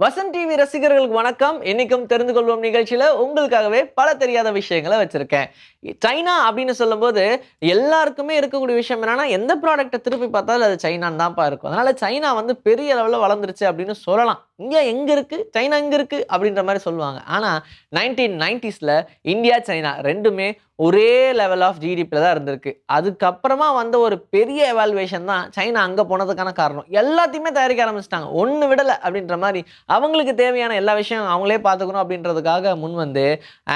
Vasanth TV ரசிகர்களுக்கு வணக்கம். இன்னைக்கும் தெரிந்து கொள்வோம் நிகழ்ச்சியில உங்களுக்காகவே பல தெரியாத விஷயங்களை வச்சிருக்கேன். சைனா அப்படின்னு சொல்லும்போது எல்லாருக்குமே இருக்கக்கூடிய விஷயம் என்னன்னா எந்த ப்ராடக்ட்டை திருப்பி பார்த்தாலும் அது சைனான்னு தான்ப்பா இருக்கும். அதனால சைனா வந்து பெரிய அளவில் வளர்ந்துருச்சு அப்படின்னு சொல்லலாம். இந்தியா எங்கே இருக்குது சைனா எங்கே இருக்குது அப்படின்ற மாதிரி சொல்லுவாங்க. ஆனால் நைன்டீன் நைன்டிஸில் இந்தியா சைனா ரெண்டுமே ஒரே லெவல் ஆஃப் ஜிடிபியில் தான் இருந்திருக்கு. அதுக்கப்புறமா வந்த ஒரு பெரிய எவால்வேஷன் தான் சைனா அங்கே போனதுக்கான காரணம். எல்லாத்தையுமே தயாரிக்க ஆரம்பிச்சிட்டாங்க. ஒன்று விடலை அப்படின்ற மாதிரி அவங்களுக்கு தேவையான எல்லா விஷயம் அவங்களே பார்த்துக்கணும் அப்படின்றதுக்காக முன் வந்து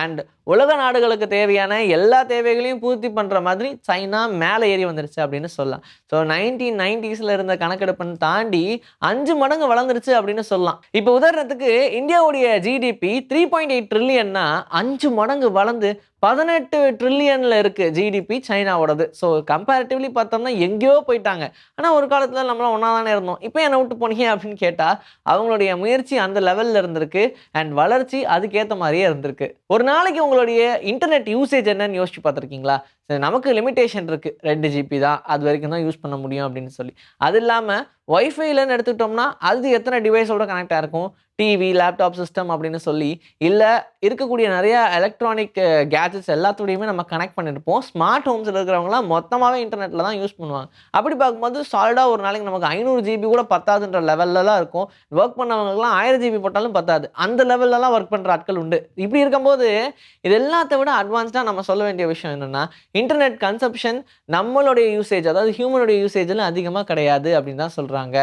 அண்ட் உலக நாடுகளுக்கு தேவையான எல்லா தேவைகளையும் பூர்த்தி பண்ணுற மாதிரி சைனா மேலே ஏறி வந்துருச்சு அப்படின்னு சொல்லலாம். ஸோ நைன்டீன் நைன்டிஸில் இருந்த கணக்கெடுப்புன்னு தாண்டி அஞ்சு மடங்கு வளர்ந்துருச்சு அப்படின்னு சொல்லலாம். இப்போ உதாரணத்துக்கு இந்தியாவுடைய ஜிடிபி த்ரீ பாயிண்ட் எயிட் ட்ரில்லியன்னா அஞ்சு மடங்கு வளர்ந்து பதினெட்டு ட்ரில்லியனில் இருக்குது ஜிடிபி சைனாவோடது. ஸோ கம்பேரிட்டிவ்லி பார்த்தோம்னா எங்கேயோ போயிட்டாங்க. ஆனால் ஒரு காலத்தில் நம்மளாம் ஒன்றா தானே இருந்தோம். இப்போ என்ன விட்டு போனீங்க அப்படின்னு கேட்டால் அவங்களுடைய முயற்சி அந்த லெவலில் இருந்திருக்கு அண்ட் வளர்ச்சி அதுக்கேற்ற மாதிரியே இருந்திருக்கு. ஒரு நாளைக்கு உங்களுடைய இன்டர்நெட் யூசேஜ் என்ன? என்னன்னு யோசிச்சு பார்த்துருக்கீங்களா? சரி நமக்கு லிமிட்டேஷன் இருக்குது ரெண்டு ஜிபி தான். அது வரைக்கும் தான் யூஸ் பண்ண முடியும் அப்படின்னு சொல்லி. அது இல்லாமல் ஒய்ஃபைலன்னு எடுத்துக்கிட்டோம்னா அது எத்தனை டிவைஸோட கனெக்டாக இருக்கும்? டிவி லேப்டாப் சிஸ்டம் அப்படின்னு சொல்லி இல்லை இருக்கக்கூடிய நிறைய எலக்ட்ரானிக் கேஜெட்ஸ் எல்லாத்தோடையுமே நம்ம கனெக்ட் பண்ணியிருப்போம் ஸ்மார்ட் ஹோம்ஸில் இருக்கிறவங்களாம் மொத்தமாகவே இன்டர்நெட்டில் தான் யூஸ் பண்ணுவாங்க. அப்படி பார்க்கும்போது சாலிடாக ஒரு நாளைக்கு நமக்கு ஐநூறு ஜிபி கூட பத்தாதுன்ற லெவலில் தான் இருக்கும். ஒர்க் பண்ணவங்களுக்குலாம் ஆயிரம் ஜிபி போட்டாலும் பத்தாது. அந்த லெவல்லலாம் ஒர்க் பண்ணுற ஆட்கள் உண்டு. இப்படி இருக்கும்போது இது எல்லாத்த விட அட்வான்ஸ்டாக நம்ம சொல்ல வேண்டிய விஷயம் என்னென்னா இன்டர்நெட் கன்சப்ஷன் நம்மளுடைய யூசேஜ் அதாவது ஹியூமனுடைய யூசேஜில் அதிகமாக கிடையாது அப்படின்னு தான் சொல்கிறாங்க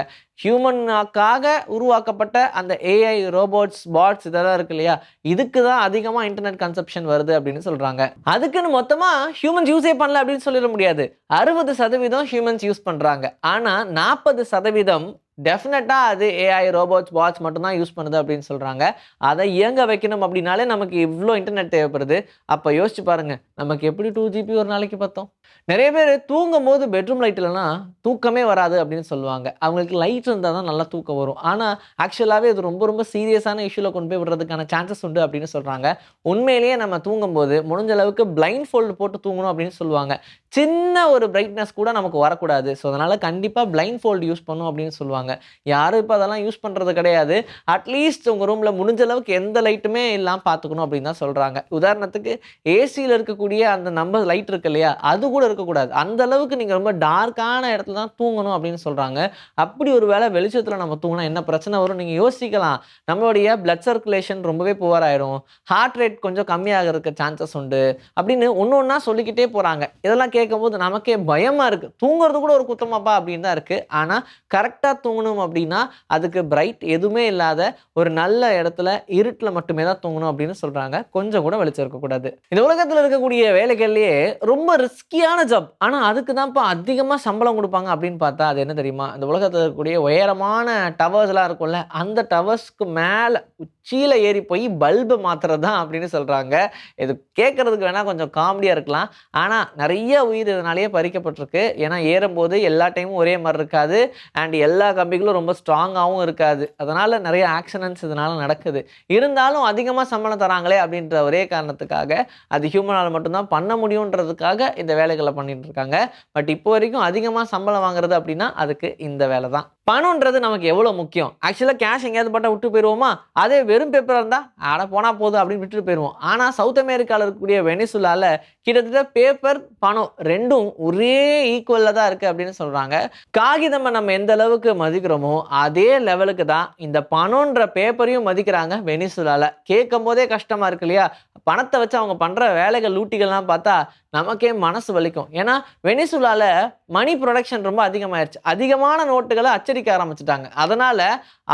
ஹியூமனுக்காக உருவாக்கப்பட்ட அந்த ஏஐ ரோபோட்ஸ் பாட்ஸ் இதெல்லாம் இருக்கு இல்லையா? இதுக்கு தான் அதிகமாக இன்டர்நெட் கன்சப்ஷன் வருது அப்படின்னு சொல்கிறாங்க அதுக்குன்னு மொத்தமாக ஹியூமன்ஸ் யூஸே பண்ணல அப்படின்னு சொல்லிட முடியாது. அறுபது சதவீதம் ஹியூமன்ஸ் யூஸ் பண்ணுறாங்க ஆனால் நாற்பது சதவீதம் டெஃபினட்டாக அது ஏஐ ரோபோட்ஸ் வாட்ச் மட்டும்தான் யூஸ் பண்ணுது அப்படின்னு சொல்கிறாங்க அதை இயங்க வைக்கணும் அப்படின்னாலே நமக்கு இவ்வளோ இன்டர்நெட் தேவைப்படுது. அப்போ யோசிச்சு பாருங்கள் நமக்கு எப்படி டூ ஜிபி ஒரு நாளைக்கு பார்த்தோம் நிறைய பேர் தூங்கும் போது பெட்ரூம் லைட் இல்லைன்னா தூக்கமே வராது அப்படின்னு சொல்லுவாங்க. அவங்களுக்கு லைட் இருந்தால் தான் நல்லா தூக்கம் வரும். ஆனால் ஆக்சுவலாகவே இது ரொம்ப ரொம்ப சீரியஸான இஷ்யூவில் கொண்டு போய் விடுறதுக்கான சான்சஸ் உண்டு அப்படின்னு சொல்கிறாங்க உண்மையிலேயே நம்ம தூங்கும்போது முடிஞ்ச அளவுக்கு பிளைண்ட் ஃபோல்டு போட்டு தூங்கணும் அப்படின்னு சொல்லுவாங்க. சின்ன ஒரு பிரைட்னஸ் கூட நமக்கு வரக்கூடாது. ஸோ அதனால் கண்டிப்பாக பிளைண்ட் ஃபோல்டு யூஸ் பண்ணும் அப்படின்னு சொல்லுவாங்க. யாரும் இப்போ அதெல்லாம் யூஸ் பண்ணுறது கிடையாது. அட்லீஸ்ட் உங்கள் ரூமில் முடிஞ்ச அளவுக்கு எந்த லைட்டுமே இல்லாமல் பார்த்துக்கணும் அப்படின்னு தான் சொல்கிறாங்க உதாரணத்துக்கு ஏசியில் இருக்கக்கூடிய அந்த நம்பர் லைட் இருக்கு இல்லையா? அது கூட இருக்கக்கூடாது. அந்த அளவுக்கு நீங்கள் ரொம்ப டார்க்கான இடத்துல தான் தூங்கணும் அப்படின்னு சொல்கிறாங்க அப்படி ஒரு வேளை வெளிச்சத்தில் நம்ம தூங்கினா என்ன பிரச்சனை வரும்? நீங்கள் யோசிக்கலாம். நம்மளுடைய பிளட் சர்க்குலேஷன் ரொம்பவே புவர் ஆயிடும் ஹார்ட் ரேட் கொஞ்சம் கம்மியாகிறதுக்கு சான்சஸ் உண்டு அப்படின்னு ஒன்று ஒன்றா சொல்லிக்கிட்டே போகிறாங்க இதெல்லாம் கேட்கும்போது நமக்கே பயமாக இருக்குது தூங்குறது கூட ஒரு குத்தமாப்பா அப்படின்னு தான் இருக்குது ஆனால் கரெக்டாக தூங்கணும் அப்படின்னா அதுக்கு பிரைட் எதுவுமே இல்லாத ஒரு நல்ல இடத்துல இருட்டில் மட்டுமே தான் தூங்கணும் அப்படின்னு சொல்கிறாங்க கொஞ்சம் கூட வெளிச்சம் இருக்கக்கூடாது. இந்த உலகத்தில் இருக்கக்கூடிய வேலைகள்லேயே ரொம்ப ரிஸ்கியான ஜாப் ஆனால் அதுக்கு தான்ப்பா அதிகமாக சம்பளம் கொடுப்பாங்க அப்படின்னு பார்த்தா அது என்ன தெரியுமா? இந்த உலகத்தில் இருக்கக்கூடிய உயரமான டவர்ஸ்லாம் இருக்கும்ல அந்த டவர்ஸ்க்கு மேலே உச்சியில் ஏறி போய் பல்பு மாத்துறது தான் அப்படின்னு சொல்கிறாங்க இது கேட்குறதுக்கு வேணால் கொஞ்சம் காமெடியாக இருக்கலாம். ஆனால் நிறைய உயிர் இதனாலேயே பறிக்கப்பட்டிருக்கு. ஏன்னா ஏறும்போது எல்லா டைமும் ஒரே மாதிரி இருக்காது. அண்ட் எல்லா கம்பிகளும் ரொம்ப ஸ்ட்ராங்காகவும் இருக்காது. அதனால் நிறைய ஆக்சிடென்ட்ஸ் இதனால் நடக்குது. இருந்தாலும் அதிகமாக சம்பளம் தராங்களே அப்படின்ற ஒரே காரணத்துக்காக அது ஹியூமனால் மட்டும்தான் பண்ண முடியுன்றதுக்காக இந்த வேலைகளை பண்ணிட்டு இருக்காங்க. பட் இப்போ வரைக்கும் அதிகமாக சம்பளம் வாங்குறது அப்படின்னா அதுக்கு இந்த வேலை தான். பணம்ன்றது நமக்கு எவ்வளோ முக்கியம்? ஆக்சுவலாக கேஷ் எங்கேயாவது பட்டா விட்டு போயிடுவோமா? அதே வெறும் பேப்பராக இருந்தால் ஆட போனால் போதும் அப்படின்னு விட்டுட்டு போயிடுவோம். ஆனால் சவுத் அமெரிக்காவில் இருக்கக்கூடிய வெனிசுலாவில் கிட்டத்தட்ட பேப்பர் பணம் ரெண்டும் ஒரே ஈக்குவலில் தான் இருக்குது அப்படின்னு சொல்கிறாங்க காகிதமை நம்ம எந்த அளவுக்கு மதிக்கிறோமோ அதே லெவலுக்கு தான் இந்த பணம்ன்ற பேப்பரையும் மதிக்கிறாங்க வெனிசுலாவில் கேட்கும் போதே கஷ்டமாக இருக்கு இல்லையா? பணத்தை வச்சு அவங்க பண்ணுற வேலைகள் லூட்டிகள்லாம் பார்த்தா நமக்கே மனசு வலிக்கும். ஏன்னா வெனிசுலாவில் மணி ப்ரொடக்ஷன் ரொம்ப அதிகமாயிருச்சு. அதிகமான நோட்டுகளை அச்சடிக்க ஆரம்பிச்சிட்டாங்க. அதனால்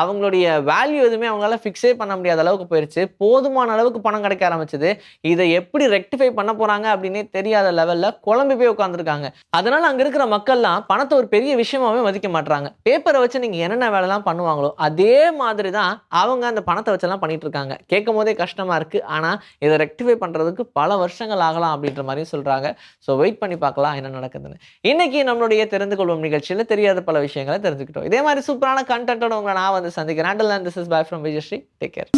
அவங்களுடைய வேல்யூ எதுவுமே அவங்களால ஃபிக்ஸே பண்ண முடியாத அளவுக்கு போயிடுச்சு போதுமான அளவுக்கு பணம் கிடைக்க ஆரம்பிச்சது. இதை எப்படி ரெக்டிஃபை பண்ண போகிறாங்க அப்படின்னே தெரியாத லெவலில் குழம்பு போய் உட்காந்துருக்காங்க அதனால் அங்கே இருக்கிற மக்கள்லாம் பணத்தை ஒரு பெரிய விஷயமாவே மதிக்க மாட்டாங்க பேப்பரை வச்சு நீங்கள் என்னென்ன வேலைலாம் பண்ணுவாங்களோ அதே மாதிரி தான் அவங்க அந்த பணத்தை வச்செல்லாம் பண்ணிட்டு இருக்காங்க. கேட்கும் போதே கஷ்டமாக இருக்குது ஆனால் இதை ரெக்டிஃபை பண்ணுறதுக்கு பல வருஷங்கள் ஆகலாம் அப்படின்ற மாதிரி சொல்கிறாங்க ஸோ வெயிட் பண்ணி பார்க்கலாம் என்ன நடக்குதுன்னு. இன்னைக்கு நம்மளுடைய தெரிந்து கொள்வோம் நிகழ்ச்சியில் தெரியாத பல விஷயங்களை தெரிஞ்சுக்கிட்டோம். இதே மாதிரி சூப்பரான கண்டென்ட்டோட உங்களை நான் வந்து சந்திக்கிறேன். Until this is bye from Vijayashree take care